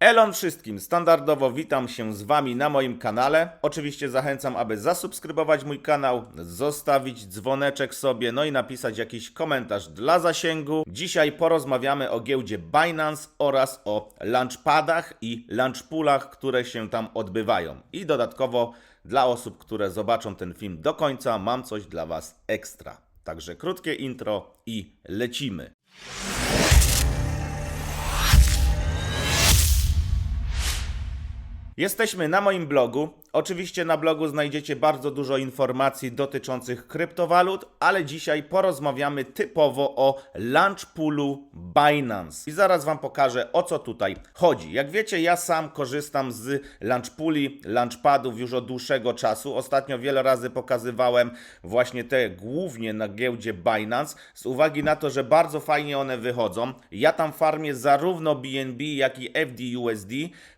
Elon wszystkim, standardowo witam się z Wami na moim kanale. Oczywiście zachęcam, aby zasubskrybować mój kanał, zostawić dzwoneczek sobie, no i napisać jakiś komentarz dla zasięgu. Dzisiaj porozmawiamy o giełdzie Binance oraz o launchpadach i launchpoolach, które się tam odbywają. I dodatkowo dla osób, które zobaczą ten film do końca, mam coś dla Was ekstra. Także krótkie intro i lecimy. Jesteśmy na moim blogu. Oczywiście na blogu znajdziecie bardzo dużo informacji dotyczących kryptowalut, ale dzisiaj porozmawiamy typowo o launchpoolu Binance. I zaraz Wam pokażę o co tutaj chodzi. Jak wiecie, ja sam korzystam z launchpooli, launchpadów już od dłuższego czasu. Ostatnio wiele razy pokazywałem właśnie te głównie na giełdzie Binance z uwagi na to, że bardzo fajnie one wychodzą. Ja tam farmię zarówno BNB, jak i FDUSD,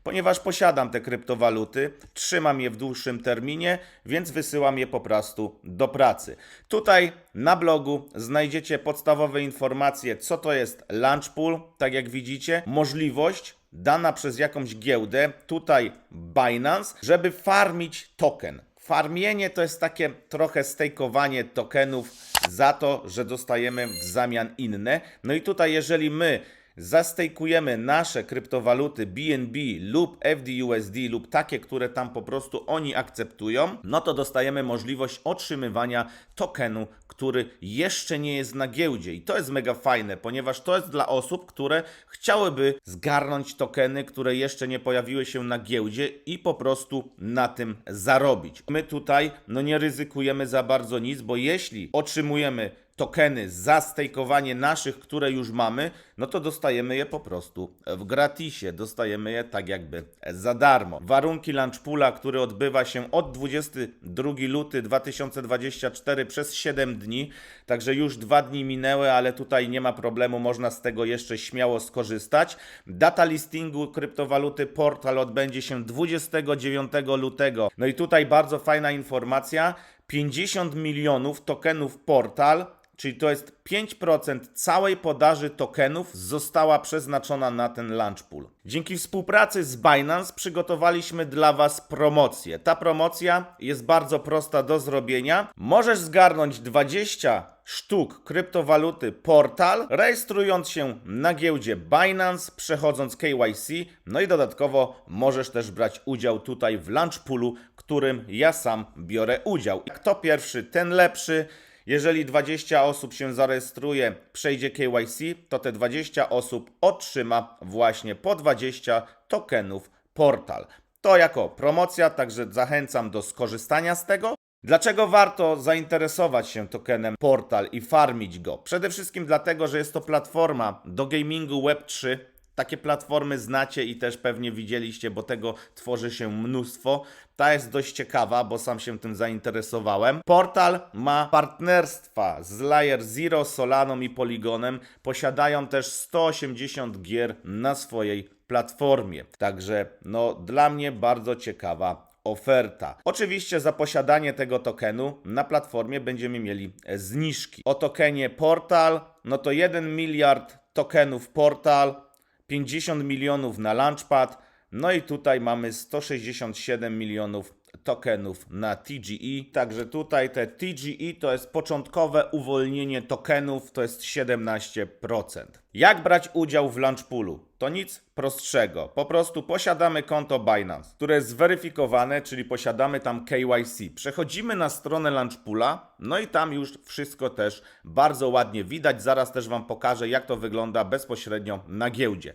ponieważ posiadam te kryptowaluty, trzymam je w dłuższym terminie, więc wysyłam je po prostu do pracy. Tutaj na blogu znajdziecie podstawowe informacje, co to jest Launchpool, tak jak widzicie, możliwość dana przez jakąś giełdę, tutaj Binance, żeby farmić token. Farmienie to jest takie trochę stejkowanie tokenów za to, że dostajemy w zamian inne. No i tutaj, jeżeli my zastejkujemy nasze kryptowaluty BNB lub FDUSD lub takie, które tam po prostu oni akceptują, no to dostajemy możliwość otrzymywania tokenu, który jeszcze nie jest na giełdzie. I to jest mega fajne, ponieważ to jest dla osób, które chciałyby zgarnąć tokeny, które jeszcze nie pojawiły się na giełdzie i po prostu na tym zarobić. My tutaj no nie ryzykujemy za bardzo nic, bo jeśli otrzymujemy tokeny za stejkowanie naszych, które już mamy, no to dostajemy je po prostu w gratisie, dostajemy je tak jakby za darmo. Warunki Launchpoola, który odbywa się od 22 luty 2024 przez 7 dni, także już dwa dni minęły, ale tutaj nie ma problemu, można z tego jeszcze śmiało skorzystać. Data listingu kryptowaluty Portal odbędzie się 29 lutego. No i tutaj bardzo fajna informacja, 50 milionów tokenów Portal czyli to jest 5% całej podaży tokenów została przeznaczona na ten launch pool. Dzięki współpracy z Binance przygotowaliśmy dla Was promocję. Ta promocja jest bardzo prosta do zrobienia. Możesz zgarnąć 20 sztuk kryptowaluty Portal, rejestrując się na giełdzie Binance, przechodząc KYC, no i dodatkowo możesz też brać udział tutaj w launch poolu, którym ja sam biorę udział. Kto pierwszy, ten lepszy. Jeżeli 20 osób się zarejestruje, przejdzie KYC, to te 20 osób otrzyma właśnie po 20 tokenów portal. To jako promocja, także zachęcam do skorzystania z tego. Dlaczego warto zainteresować się tokenem Portal i farmić go? Przede wszystkim dlatego, że jest to platforma do gamingu Web3. Takie platformy znacie i też pewnie widzieliście, bo tego tworzy się mnóstwo. Ta jest dość ciekawa, bo sam się tym zainteresowałem. Portal ma partnerstwa z Layer Zero, Solaną i Polygonem. Posiadają też 180 gier na swojej platformie. Także no dla mnie bardzo ciekawa oferta. Oczywiście za posiadanie tego tokenu na platformie będziemy mieli zniżki. O tokenie Portal, no to 1 miliard tokenów Portal, 50 milionów na Launchpad, no i tutaj mamy 167 milionów tokenów na TGE. Także tutaj te TGE to jest początkowe uwolnienie tokenów, to jest 17%. Jak brać udział w Launchpoolu? To nic prostszego. Po prostu posiadamy konto Binance, które jest zweryfikowane, czyli posiadamy tam KYC. Przechodzimy na stronę Launchpoola, no i tam już wszystko też bardzo ładnie widać. Zaraz też Wam pokażę, jak to wygląda bezpośrednio na giełdzie.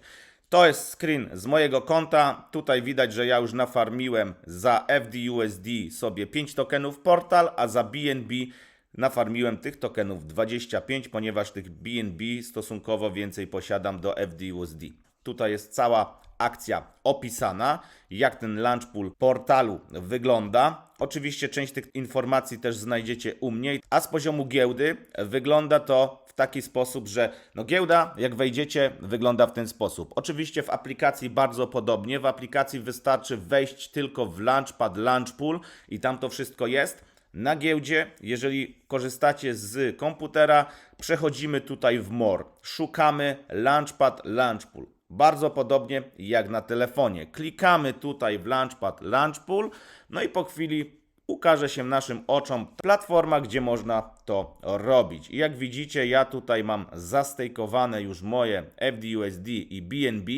To jest screen z mojego konta. Tutaj widać, że ja już nafarmiłem za FDUSD sobie 5 tokenów portal, a za BNB nafarmiłem tych tokenów 25, ponieważ tych BNB stosunkowo więcej posiadam do FDUSD. Tutaj jest cała akcja opisana, jak ten launch pool portalu wygląda. Oczywiście część tych informacji też znajdziecie u mnie, a z poziomu giełdy wygląda to w taki sposób, że no giełda, jak wejdziecie, wygląda w ten sposób. Oczywiście w aplikacji bardzo podobnie. W aplikacji wystarczy wejść tylko w Launchpad Launchpool i tam to wszystko jest. Na giełdzie, jeżeli korzystacie z komputera, przechodzimy tutaj w More. Szukamy Launchpad Launchpool. Bardzo podobnie jak na telefonie. Klikamy tutaj w Launchpad Launch Pool, no i po chwili ukaże się naszym oczom platforma, gdzie można to robić. I jak widzicie, ja tutaj mam zastejkowane już moje FDUSD i BNB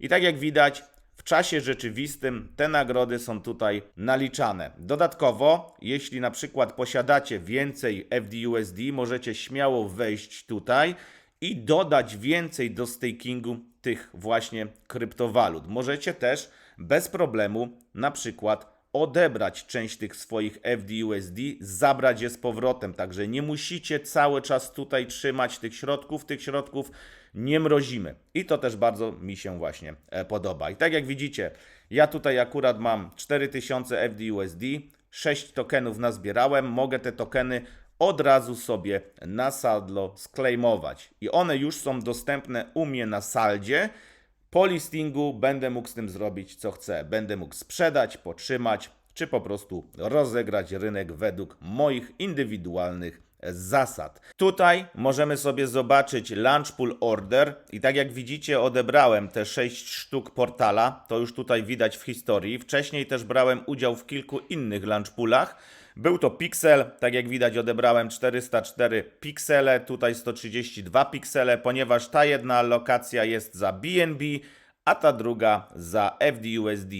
i tak jak widać, w czasie rzeczywistym te nagrody są tutaj naliczane. Dodatkowo, jeśli na przykład posiadacie więcej FDUSD, możecie śmiało wejść tutaj i dodać więcej do stakingu tych właśnie kryptowalut. Możecie też bez problemu na przykład odebrać część tych swoich FDUSD, zabrać je z powrotem. Także nie musicie cały czas tutaj trzymać tych środków. Tych środków nie mrozimy. I to też bardzo mi się właśnie e, podoba. I tak jak widzicie, ja tutaj akurat mam 4000 FDUSD, 6 tokenów nazbierałem. Mogę te tokeny od razu sobie na Sadlo sklejmować. I one już są dostępne u mnie na saldzie. Po listingu będę mógł z tym zrobić co chcę. Będę mógł sprzedać, potrzymać, czy po prostu rozegrać rynek według moich indywidualnych zasad. Tutaj możemy sobie zobaczyć Launch Pool Order i tak jak widzicie odebrałem te 6 sztuk portala, to już tutaj widać w historii. Wcześniej też brałem udział w kilku innych Launch Poolach. Był to Pixel, tak jak widać odebrałem 404 piksele, tutaj 132 piksele, ponieważ ta jedna lokacja jest za BNB, a ta druga za FDUSD.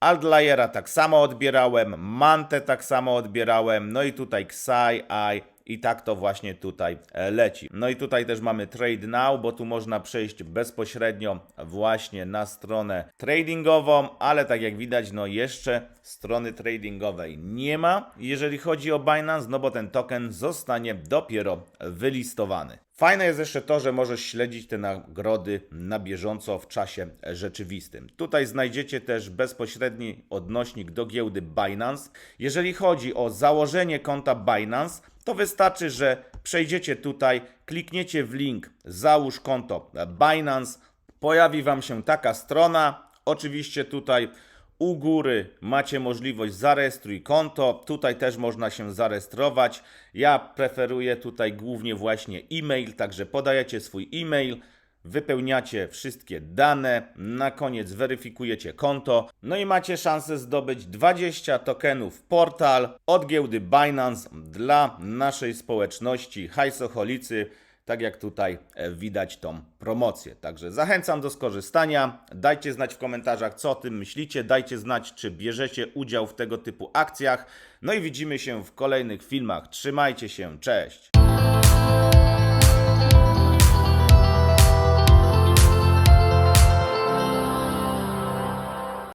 Altliera tak samo odbierałem, Mantę tak samo odbierałem, no i tutaj Xai, I i tak to właśnie tutaj e, leci. No i tutaj też mamy Trade Now, bo tu można przejść bezpośrednio właśnie na stronę tradingową, ale tak jak widać, no jeszcze strony tradingowej nie ma, jeżeli chodzi o Binance, no bo ten token zostanie dopiero wylistowany. Fajne jest jeszcze to, że możesz śledzić te nagrody na bieżąco w czasie rzeczywistym. Tutaj znajdziecie też bezpośredni odnośnik do giełdy Binance. Jeżeli chodzi o założenie konta Binance, to wystarczy, że przejdziecie tutaj, klikniecie w link załóż konto Binance, pojawi Wam się taka strona. Oczywiście tutaj u góry macie możliwość zarejestruj konto. Tutaj też można się zarejestrować. Ja preferuję tutaj głównie właśnie e-mail, także podajecie swój e-mail. Wypełniacie wszystkie dane, na koniec weryfikujecie konto, no i macie szansę zdobyć 20 tokenów portal od giełdy Binance dla naszej społeczności hajsoholicy, tak jak tutaj e, widać tą promocję. Także zachęcam do skorzystania. Dajcie znać w komentarzach, co o tym myślicie. Dajcie znać, czy bierzecie udział w tego typu akcjach. No i widzimy się w kolejnych filmach. Trzymajcie się, cześć!